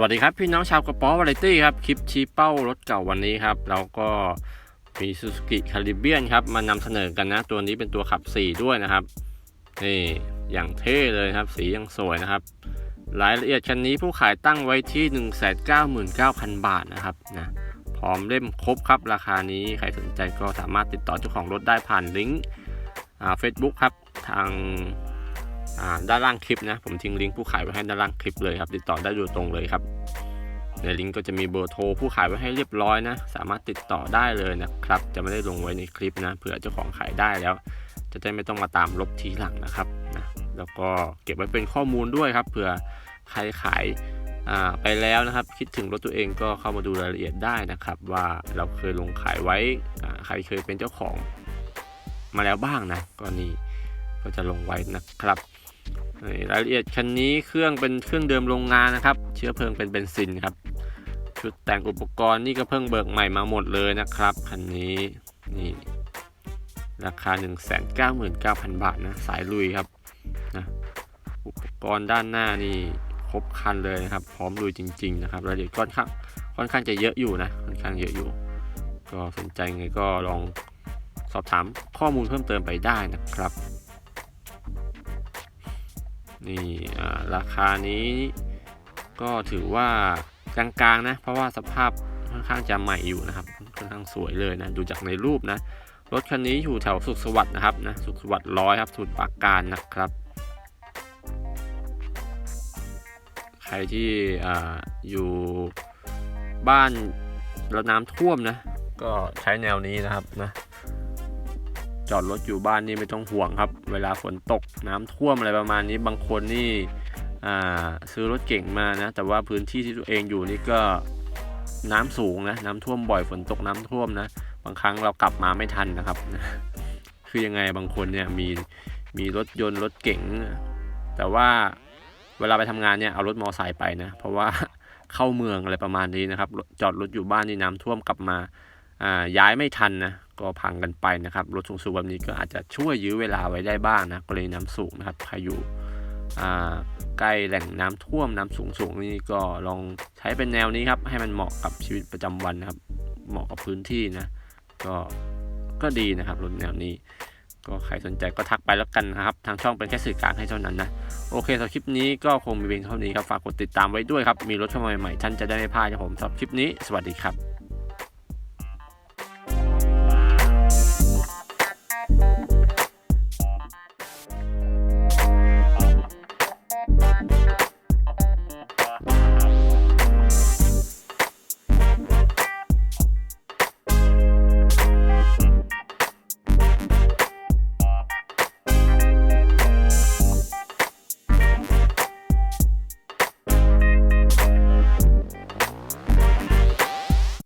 วัสดีครับพี่น้องชาวกระป๋อวาไรตี้ครับคลิปชี้เป้ารถเก่าวันนี้ครับเราก็มี Suzuki Caribbean ครับมานำเสนอกันนะ ตัวนี้เป็นตัวขับ 4 ด้วยนะครับนี่อย่างเท่เลยครับสียังสวยนะครับ รายละเอียดคันนี้ผู้ขายตั้งไว้ที่ 199,000 บาทนะครับนะพร้อมเล่มครบครับราคานี้ใครสนใจก็สามารถติดต่อเจ้าของรถได้ผ่านลิงก์เฟซบุ๊กครับทางอ่าด้านล่างคลิปนะ ผมทิ้งลิงก์ผู้ขายไว้ให้ด้านล่างคลิปเลยครับ ติดต่อได้โดยตรงเลยครับ ในลิงก์ก็จะมีเบอร์โทรผู้ขายไว้ให้เรียบร้อยนะ สามารถติดต่อได้เลยนะครับ จะไม่ได้ลงไว้ในคลิปนะเผื่อเจ้าของขายได้แล้ว จะได้ไม่ต้องมาตามลบทีหลังนะครับนะแล้วก็เก็บไว้เป็นข้อมูลด้วยครับเผื่อใครขายอ่าไปแล้วนะครับ คิดถึงรถตัวเองก็เข้ามาดูรายละเอียดได้นะครับ ว่าเราเคยลงขายไว้ใครเคยเป็นเจ้าของมาแล้วบ้างนะก็นี่ก็จะลงไว้นะครับนี่รายละเอียดคันนี้เครื่องเป็นเครื่องเดิมโรงงานนะครับ เชื้อเพลิงเป็นเบนซินครับ ชุดแต่งอุปกรณ์นี่ก็เพิ่งเบิกใหม่มาหมดเลยนะครับคันนี้นี่ราคา 199,000 บาทนะสายลุยครับนะอุปกรณ์ด้านหน้านี่ครบคันเลยนะครับ พร้อมลุยจริง ๆ นะครับรายละเอียดค่อนข้างค่อนข้างจะเยอะอยู่นะค่อนข้างเยอะอยู่ ก็สนใจไงก็ลองสอบถามข้อมูลเพิ่มเติมไปได้นะครับ นี่ราคานี้ก็ถือว่า กลางๆนะ เพราะว่าสภาพค่อนข้างจะใหม่อยู่นะครับค่อนข้างสวยเลยนะดูจากในรูปนะรถคันนี้อยู่แถวสุขสวัสดิ์นะครับนะสุขสวัสดิ์ร้อยครับสุดปากการนะครับ ใครที่ออยู่บ้านแล้วน้ำท่วมนะ ก็ใช้แนวนี้นะครับนะจอดรถอยู่บ้านนี่ไม่ต้องห่วงครับ เวลาฝนตกน้ำท่วมอะไรประมาณนี้บางคนนี่ ซื้อรถเก่งมานะ แต่ว่าพื้นที่ที่ตัวเองอยู่นี่ก็น้ำสูงนะ น้ำท่วมบ่อยฝนตกน้ำท่วมนะ บางครั้งเรากลับมาไม่ทันนะครับ คือยังไงบางคนเนี่ยมีมีรถยนต์รถเก๋งแต่ว่าเวลาไปทำงานเนี่ยเอารถมอไซค์ไปนะ เพราะว่าเข้าเมืองอะไรประมาณนี้นะครับ จอดรถอยู่บ้านนี่น้ำท่วมกลับมาย้ายไม่ทันนะก็พังกันไปนะครับ รถสูงๆแบบนี้ก็อาจจะช่วยยื้อเวลาไว้ได้บ้างนะกรณีน้ำสูงนะครับใครอยู่ ใกล้แหล่งน้ำท่วมน้ำสูงๆนี่ก็ลองใช้เป็นแนวนี้ครับ ให้มันเหมาะกับชีวิตประจำวันนะครับ เหมาะกับพื้นที่นะ ก็ก็ดีนะครับรถแนวนี้ ก็ใครสนใจก็ทักไปแล้วกันนะครับ ทางช่องเป็นแค่สื่อกลางให้เท่านั้นนะ โอเคสำหรับคลิปนี้ก็คงมีเพียงเท่านี้ครับ ฝากกดติดตามไว้ด้วยครับ มีรถเข้ามใหม่ๆท่านจะได้ไม่พลาดครับผมสำหรับคลิปนี้ สวัสดีครับ